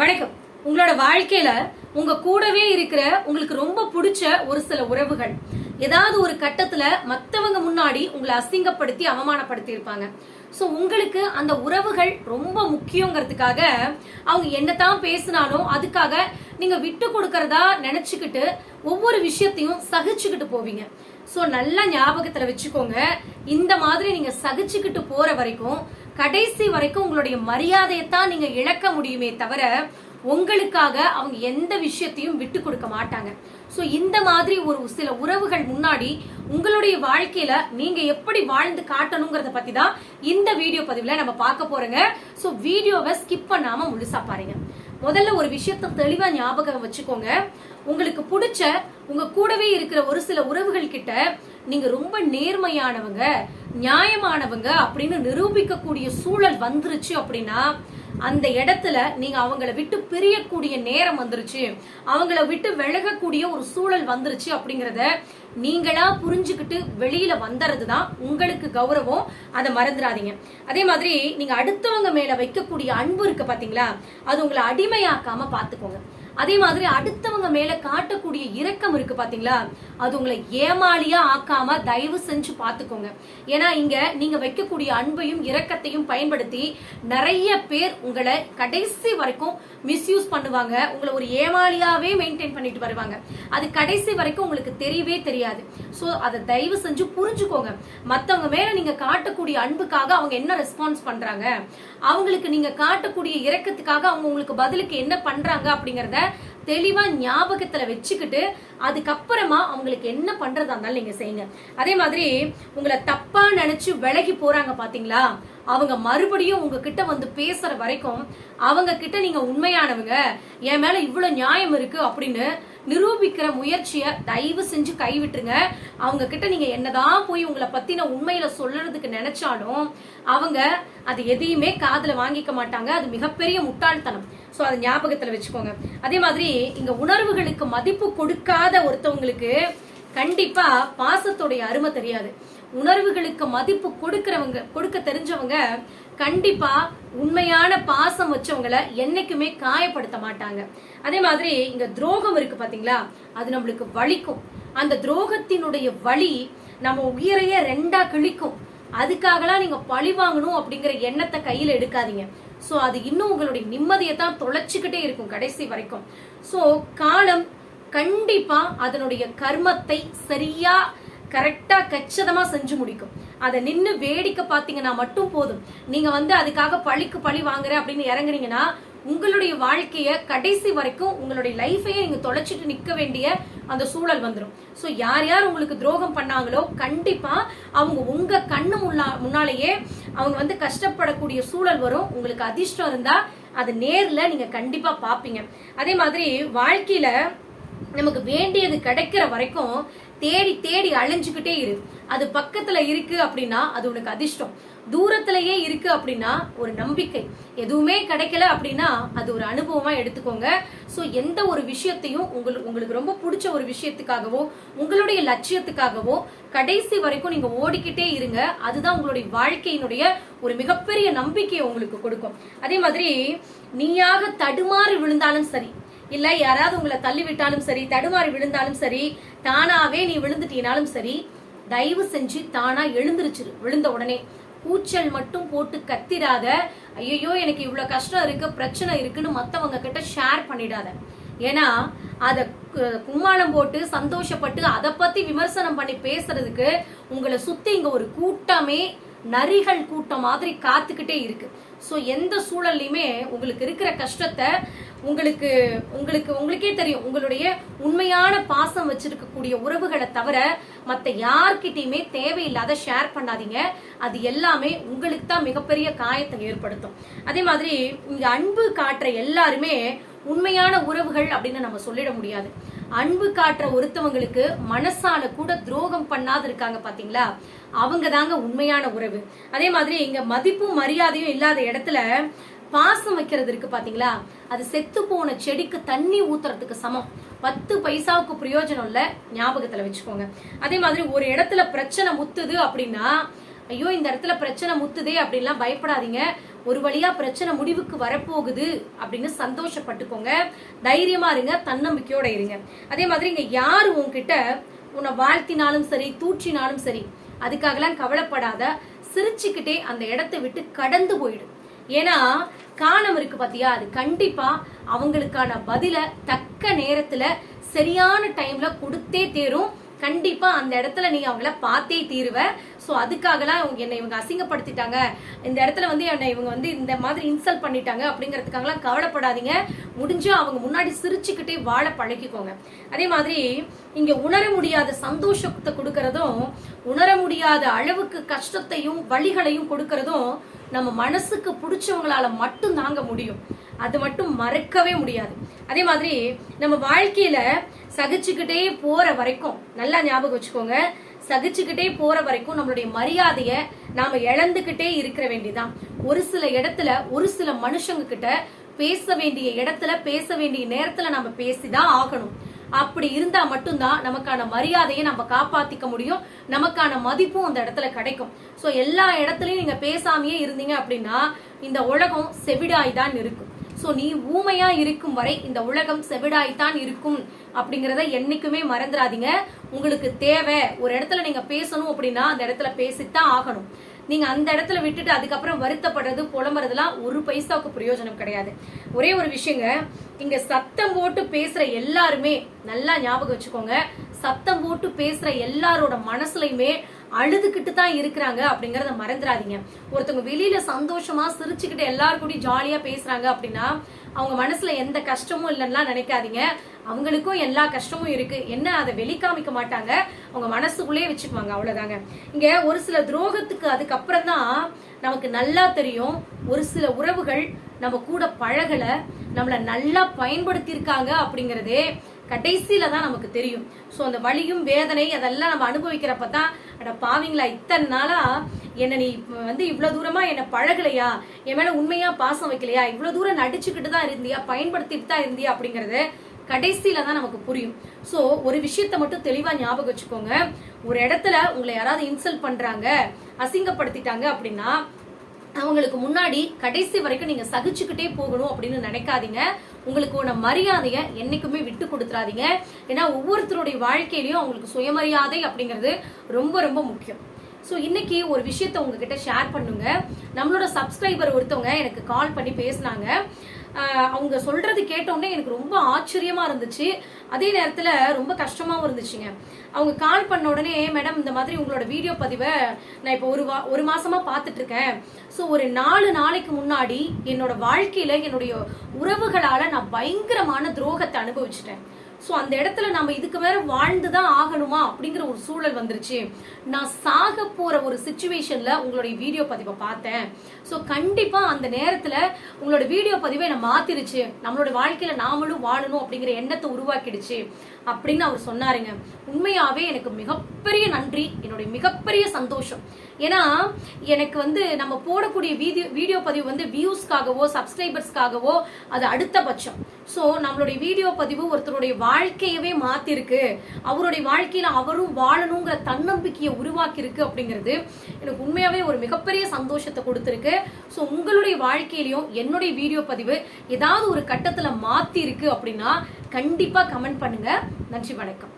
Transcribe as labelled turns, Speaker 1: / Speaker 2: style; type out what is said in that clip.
Speaker 1: வணக்கம். உங்களோட வாழ்க்கையில உங்க கூடவே இருக்கிற உங்களுக்கு ரொம்ப பிடிச்ச ஒரு சில உறவுகள். ஏதாவது ஒரு கட்டத்துல மத்தவங்க முன்னாடி உங்களை அசிங்கப்படுத்தி அவமானப்படுத்தி இருப்பாங்க சோ உங்களுக்கு அந்த உறவுகள் ரொம்ப முக்கியங்கிறதுக்காக அவங்க என்னதான் பேசினாலும் அதுக்காக நீங்க விட்டு கொடுக்கறதா நினைச்சுக்கிட்டு ஒவ்வொரு விஷயத்தையும் சகிச்சுக்கிட்டு போவீங்க. சோ நல்லா ஞாபகத்துல வச்சுக்கோங்க. இந்த மாதிரி நீங்க சகிச்சுக்கிட்டு போற வரைக்கும் கடைசி வரைக்கும் உங்களுடைய மரியாதையை தான் நீங்க இழக்க முடியுமே தவிர உங்களுக்காக அவங்க எந்த விஷயத்தையும் விட்டு கொடுக்க மாட்டாங்க. ஸோ இந்த மாதிரி ஒரு சில உறவுகள் முன்னாடி உங்களுடைய வாழ்க்கையில நீங்க எப்படி வாழ்ந்து காட்டணுங்கிறத பத்தி தான் இந்த வீடியோ பதிவுல நம்ம பார்க்க போறோங்க. ஸோ வீடியோவை ஸ்கிப் பண்ணாம முழுசா பாருங்க. முதல்ல ஒரு விஷயத்த தெளிவா ஞாபகம் வச்சுக்கோங்க. உங்களுக்கு பிடிச்ச உங்க கூடவே இருக்கிற ஒரு சில உறவுகள் கிட்ட நீங்க ரொம்ப நேர்மையானவங்க நியாயமானவங்க அப்படின்னு நிரூபிக்கக்கூடிய சூழல் வந்துருச்சு அப்படின்னா அந்த இடத்துல நீங்க அவங்கள விட்டு பிரியக்கூடிய நேரம் வந்துருச்சு. அவங்கள விட்டு விலகக்கூடிய ஒரு சூழல் வந்துருச்சு அப்படிங்கறத நீங்களா புரிஞ்சுக்கிட்டு வெளியில வந்துறது தான் உங்களுக்கு கௌரவம். அதை மறந்துடாதீங்க. அதே மாதிரி நீங்க அடுத்தவங்க மேல வைக்கக்கூடிய அன்பு இருக்கு பாத்தீங்களா? அது உங்களை அடிமையாக்காம பாத்துக்கோங்க. அதே மாதிரி அடுத்தவங்க மேல காட்டக்கூடிய இரக்கம் இருக்கு பாத்தீங்களா? அது உங்களை ஏமாளியா ஆக்காம தயவு செஞ்சு பாத்துக்கோங்க. ஏன்னா இங்க நீங்க வைக்கக்கூடிய அன்பையும் இரக்கத்தையும் பயன்படுத்தி நிறைய பேர் உங்களை கடைசி வரைக்கும் மிஸ்யூஸ் பண்ணுவாங்க. உங்களை ஒரு ஏமாளியாவே மெயின்டைன் பண்ணிட்டு வருவாங்க. அது கடைசி வரைக்கும் உங்களுக்கு தெரியவே தெரியாது. சோ அதை தயவு செஞ்சு புரிஞ்சுக்கோங்க. மத்தவங்க மேல நீங்க காட்டக்கூடிய அன்புக்காக அவங்க என்ன ரெஸ்பான்ஸ் பண்றாங்க? அவங்களுக்கு நீங்க காட்டக்கூடிய இரக்கத்துக்காக அவங்க உங்களுக்கு பதிலுக்கு என்ன பண்றாங்க அப்படிங்கறத தெளிவா ஞாபகத்துல வச்சுக்கிட்டு அதுக்கப்புறமா அவங்களுக்கு என்ன பண்றதா இருந்தாலும் நீங்க செய்யுங்க. அதே மாதிரி உங்களை தப்பா நினைச்சு விலகி போறாங்க பாத்தீங்களா? அவங்க மறுபடியும் உங்ககிட்ட வந்து பேசுற வரைக்கும் அவங்க கிட்ட நீங்க உண்மையானவங்க என் மேல இவ்வளவு நியாயம் இருக்கு அப்படின்னு நிரூபிக்கிற முயற்சிய தயவு செஞ்சு கைவிட்டுருங்க. அவங்க கிட்ட நீங்க என்னதான் போய் உங்களை பத்தின உண்மையில சொல்றதுக்கு நினைச்சாலும் அவங்க அது எதையுமே காதல வாங்கிக்க மாட்டாங்க. அது மிகப்பெரிய முட்டாள்தனம். ஸோ அதை ஞாபகத்துல வச்சுக்கோங்க. அதே மாதிரி இங்க உணர்வுகளுக்கு மதிப்பு கொடுக்காத ஒருத்தவங்களுக்கு கண்டிப்பா பாசத்தோடைய அருமை தெரியாது. உணர்வுகளுக்கு மதிப்பு கொடுக்கறவங்க கொடுக்க தெரிஞ்சவங்க கண்டிப்பா உண்மையான பாசம் வச்சவங்கள என்னைக்குமே காயப்படுத்த மாட்டாங்க. அதே மாதிரி இங்க துரோகம் இருக்கு பாத்தீங்களா? அது நம்மளுக்கு வலிக்கும். அந்த துரோகத்தினுடைய வலி நம்ம உயிரையே ரெண்டா கிழிக்கும். அதுக்காகலாம் நீங்க பழி வாங்கணும் அப்படிங்கிற எண்ணத்தை கையில எடுக்காதீங்க. சோ அது இன்னும் உங்களுடைய நிம்மதியை தான் தொலைச்சிக்கிட்டே இருக்கும் கடைசி வரைக்கும். சோ காலம் கண்டிப்பா அதனுடைய கர்மத்தை சரியா கரெக்டா கச்சிதமா செஞ்சு முடிக்கும். அதை நின்று வேடிக்கை பார்த்தீங்கன்னா மட்டும் போதும். நீங்க வந்து அதுக்காக பழிக்கு பழி வாங்குறேன் அப்படின்னு இறங்குறீங்கன்னா உங்களுடைய வாழ்க்கைய கடைசி வரைக்கும் உங்களுடைய லைஃபையே நீங்க தொலைச்சிட்டு நிக்க வேண்டிய அந்த சூழல் வந்துடும் சோ யார் யார் உங்களுக்கு துரோகம் பண்ணாங்களோ கண்டிப்பா அவங்க உங்க கண்ணு முன்னா முன்னாலேயே அவங்க வந்து கஷ்டப்படக்கூடிய சூழல் வரும். உங்களுக்கு அதிர்ஷ்டம் இருந்தா அது நேர்ல நீங்க கண்டிப்பா பாப்பீங்க அதே மாதிரி வாழ்க்கையில நமக்கு வேண்டியது கிடைக்கிற வரைக்கும் தேடி தேடி அழிஞ்சுக்கிட்டே இரு. அது பக்கத்துல இருக்கு அப்படின்னா அது உனக்கு அதிர்ஷ்டம். தூரத்திலேயே இருக்கு அப்படின்னா ஒரு நம்பிக்கை. எதுவுமே கிடைக்கல அப்படின்னா அது ஒரு அனுபவமா எடுத்துக்கோங்க. ஸோ எந்த ஒரு விஷயத்தையும் உங்களுக்கு உங்களுக்கு ரொம்ப பிடிச்ச ஒரு விஷயத்துக்காகவோ உங்களுடைய லட்சியத்துக்காகவோ கடைசி வரைக்கும் நீங்க ஓடிக்கிட்டே இருங்க. அதுதான் உங்களுடைய வாழ்க்கையினுடைய ஒரு மிகப்பெரிய நம்பிக்கையை உங்களுக்கு கொடுக்கும். அதே மாதிரி நீயாக தடுமாறி விழுந்தாலும் சரி இல்ல யாராவது உங்களை தள்ளி விட்டாலும் சரி தடுமாறி விழுந்தாலும் சரி தானாவே நீ விழுந்துட்டீனாலும் சரி தயவு செஞ்சு தானா எழுந்திருச்சிரு விழுந்த உடனே. கூச்சல் மட்டும் போட்டு கத்திராத ஐயோ எனக்கு இவ்வளவு கஷ்டம் இருக்கு பிரச்சனை இருக்குன்னு மத்தவங்க கிட்ட ஷேர் பண்ணிடாத. ஏன்னா அத கும்மாளம் போட்டு சந்தோஷப்பட்டு அதை பத்தி விமர்சனம் பண்ணி பேசுறதுக்கு உங்களை சுத்தி இங்க ஒரு கூட்டமே நரிகள் கூட்டம் மாதிரி காத்துக்கிட்டே இருக்கு. சோ எந்த சூழல்லையுமே உங்களுக்கு இருக்கிற கஷ்டத்தை உங்களுக்கு உங்களுக்கு உங்களுக்கே தெரியும். உங்களுடைய உண்மையான பாசம் வச்சிருக்கக்கூடிய உறவுகளை தவிர மற்ற யார்கிட்டயுமே தேவையில்லாத ஷேர் பண்ணாதீங்க. அது எல்லாமே உங்களுக்கு தான் மிகப்பெரிய காயத்தை ஏற்படுத்தும். அதே மாதிரி இங்க அன்பு காட்டுற எல்லாருமே உண்மையான உறவுகள் அப்படின்னு நம்ம சொல்லிட முடியாது. அன்பு காட்டுற ஒருத்தவங்களுக்கு மனசால கூட துரோகம் பண்ணாது இருக்காங்க பாத்தீங்களா? அவங்க தாங்க உண்மையான உறவு. அதே மாதிரி இங்க மதிப்பும் மரியாதையும் இல்லாத இடத்துல பாசம் வைக்கிறது இருக்கு பாத்தீங்களா? அது செத்து போன செடிக்கு தண்ணி ஊத்துறதுக்கு சமம். பத்து பைசாவுக்கு பிரயோஜனம் இல்ல ஞாபகத்துல வச்சுக்கோங்க. அதே மாதிரி ஒரு இடத்துல பிரச்சனை முத்துது அப்படின்னா ஐயோ இந்த இடத்துல பிரச்சனை முத்துதே அப்படின்லாம் பயப்படாதீங்க. ஒரு வழியா பிரச்சனை முடிவுக்கு வரப்போகுது அப்படின்னு சந்தோஷப்பட்டுக்கோங்க. தைரியமா இருங்க தன்னம்பிக்கையோட இருங்க. அதே மாதிரி இங்க யாரு உன்கிட்ட உன்னை வாழ்த்தினாலும் சரி தூற்றினாலும் சரி அதுக்காகலாம் கவலைப்படாத. சிரிச்சுக்கிட்டே அந்த இடத்தை விட்டு கடந்து போயிடு. ஏன்னா காணம் இருக்கு பாத்தியா அது கண்டிப்பா அவங்களுக்கான பதில தக்க நேரத்துல சரியான டைம்ல கொடுத்தே தேரும். கண்டிப்பா அந்த இடத்துல நீ அவங்கள பார்த்தே தீருவ. சோ அதுக்காகலாம் இவங்க- என்னை இவங்க அசிங்கப்படுத்திட்டாங்க. இந்த இடத்துல வந்து என்னை இவங்க வந்து இந்த மாதிரி இன்சல்ட் பண்ணிட்டாங்க அப்படிங்கிறதுக்காகலாம் கவலைப்படாதீங்க. முடிஞ்சு அவங்க முன்னாடி சிரிச்சுக்கிட்டே வாழ பழகிக்கோங்க. அதே மாதிரி இங்க உணர முடியாத சந்தோஷத்தை கொடுக்கறதும் உணர முடியாத அளவுக்கு கஷ்டத்தையும் வழிகளையும் கொடுக்கறதும் நம்ம மனசுக்கு பிடிச்சவங்களால மட்டும் தாங்க முடியும். அது மட்டும் மறக்கவே முடியாது. அதே மாதிரி நம்ம வாழ்க்கையில சகிச்சுக்கிட்டே போற வரைக்கும் நல்லா ஞாபகம் வச்சுக்கோங்க சகிச்சுக்கிட்டே போற வரைக்கும் நம்மளுடைய மரியாதைய நாம இழந்துகிட்டே இருக்கிற வேண்டியதான் ஒரு சில இடத்துல ஒரு சில மனுஷங்க கிட்ட பேச வேண்டிய இடத்துல பேச வேண்டிய நேரத்துல நம்ம பேசிதான் ஆகணும். அப்படி இருந்தா மட்டும்தான் நமக்கான மரியாதையை நம்ம காப்பாத்திக்க முடியும். நமக்கான மதிப்பும் அந்த இடத்துல கிடைக்கும். சோ எல்லா இடத்துலயும் நீங்க பேசாமையே இருந்தீங்க அப்படின்னா இந்த உலகம் செவிடாய் தான் இருக்கும். சோ நீ ஊமையா இருக்கும் வரை இந்த உலகம் செவிடாய்த்தான் இருக்கும் அப்படிங்கறத என்னைக்குமே மறந்துடாதீங்க. உங்களுக்கு தேவை. ஒரு இடத்துல நீங்க பேசணும் அப்படின்னா அந்த இடத்துல பேசித்தான் ஆகணும். நீங்க அந்த இடத்துல விட்டுட்டு அதுக்கப்புறம் வருத்தப்படுறது புலம்புறதுலாம் ஒரு பைசாவுக்கு பிரயோஜனம் கிடையாது. ஒரே ஒரு விஷயங்க இங்க சத்தம் போட்டு பேசுற எல்லாருமே நல்லா ஞாபகம் வச்சுக்கோங்க சத்தம் போட்டு பேசுற எல்லாரோட மனசுலயுமே அழுதுகிட்டு தான் இருக்கிறாங்க அப்படிங்கறத மறந்துடாதீங்க ஒருத்தவங்க வெளியில சந்தோஷமா சிரிச்சுக்கிட்டு எல்லாரும் கூடயும் ஜாலியா பேசுறாங்க அப்படின்னா அவங்க மனசுல எந்த கஷ்டமும் இல்லைன்னா நினைக்காதீங்க. அவங்களுக்கும் எல்லா கஷ்டமும் இருக்கு. என்ன அதை வெளிக்காமிக்க மாட்டாங்க? அவங்க மனசுக்குள்ளே வச்சுக்குவாங்க அவ்வளவுதாங்க. இங்க ஒரு சில துரோகத்துக்கு அதுக்கப்புறம் தான் நமக்கு நல்லா தெரியும். ஒரு சில உறவுகள் நம்ம கூட பழகல நம்மள நல்லா பயன்படுத்தி இருக்காங்க அப்படிங்கறதே கடைசியில தான் நமக்கு தெரியும். ஸோ அந்த வலியும் வேதனை அதெல்லாம் நம்ம அனுபவிக்கிறப்ப தான் அட பாவிங்களா இத்தனை நாளா என்ன நீ வந்து இவ்வளவு தூரமா என்ன பழகலையா? என் மேல உண்மையா பாசம் வைக்கலையா? இவ்வளவு தூரம் நடிச்சுக்கிட்டு தான் இருந்தியா? பயன்படுத்திட்டு தான் இருந்தியா? அப்படிங்கறது கடைசியில தான் நமக்கு புரியும். சோ ஒரு விஷயத்த மட்டும் தெளிவா ஞாபகம் வச்சுக்கோங்க. ஒரு இடத்துல உங்களை யாராவது இன்சல்ட் பண்றாங்க அசிங்கப்படுத்திட்டாங்க அப்படின்னா அவங்களுக்கு முன்னாடி கடைசி வரைக்கும் நீங்க சகிச்சுக்கிட்டே போகணும் அப்படின்னு நினைக்காதீங்க. உங்களுக்கு உன மரியாதையை என்னைக்குமே விட்டு கொடுத்துறாதீங்க. ஏன்னா ஒவ்வொருத்தருடைய வாழ்க்கையிலையும் அவங்களுக்கு சுயமரியாதை அப்படிங்கிறது ரொம்ப ரொம்ப முக்கியம். ஸோ இன்னைக்கு ஒரு விஷயத்த உங்ககிட்ட ஷேர் பண்ணுங்க. நம்மளோட சப்ஸ்கிரைபர் ஒருத்தவங்க எனக்கு கால் பண்ணி பேசினாங்க. அவங்க சொல்றது கேட்டோடனே எனக்கு ரொம்ப ஆச்சரியமா இருந்துச்சு. அதே நேரத்துல ரொம்ப கஷ்டமாவும் இருந்துச்சுங்க. அவங்க கால் பண்ண உடனே மேடம் இந்த மாதிரி உங்களோட வீடியோ பதிவை நான் இப்போ ஒரு வா ஒரு மாசமா பார்த்துட்டு இருக்கேன் ஸோ ஒரு நாலு நாளைக்கு முன்னாடி என்னோட வாழ்க்கையில என்னுடைய உறவுகளால நான் பயங்கரமான துரோகத்தை அனுபவிச்சிட்டேன். ஸோ அந்த இடத்துல நம்ம இதுக்கு மேல வாழ்ந்துதான் ஆகணுமா அப்படிங்கிற ஒரு சூழல் வந்துருச்சு. நான் சாக போற ஒரு சுச்சுவேஷன்ல உங்களுடைய வீடியோ பதிவை பார்த்தேன். ஸோ கண்டிப்பா அந்த நேரத்துல உங்களோட வீடியோ பதிவை என்ன மாத்திருச்சு. நம்மளோட வாழ்க்கையில நாமளும் வாழணும் அப்படிங்கிற எண்ணத்தை உருவாக்கிடுச்சு அப்படின்னு அவர் சொன்னாருங்க. உண்மையாவே எனக்கு மிகப்பெரிய நன்றி. என்னுடைய மிகப்பெரிய சந்தோஷம். ஏன்னா எனக்கு வந்து நம்ம போடக்கூடிய வீடியோ வீடியோ பதிவு வந்து வியூஸ்க்காகவோ சப்ஸ்கிரைபர்ஸ்க்காகவோ அது அடுத்த பட்சம். ஸோ நம்மளுடைய வீடியோ பதிவு ஒருத்தருடைய வாழ்க்கையவே மாத்திருக்கு. அவருடைய வாழ்க்கையில அவரும் வாழணுங்கிற தன்னம்பிக்கையை உருவாக்கியிருக்கு அப்படிங்கிறது எனக்கு உண்மையாவே ஒரு மிகப்பெரிய சந்தோஷத்தை கொடுத்துருக்கு. ஸோ உங்களுடைய வாழ்க்கையிலையும் என்னுடைய வீடியோ பதிவு ஏதாவது ஒரு கட்டத்துல மாத்தி இருக்கு அப்படின்னா கண்டிப்பா கமெண்ட் பண்ணுங்க. நன்றி வணக்கம்.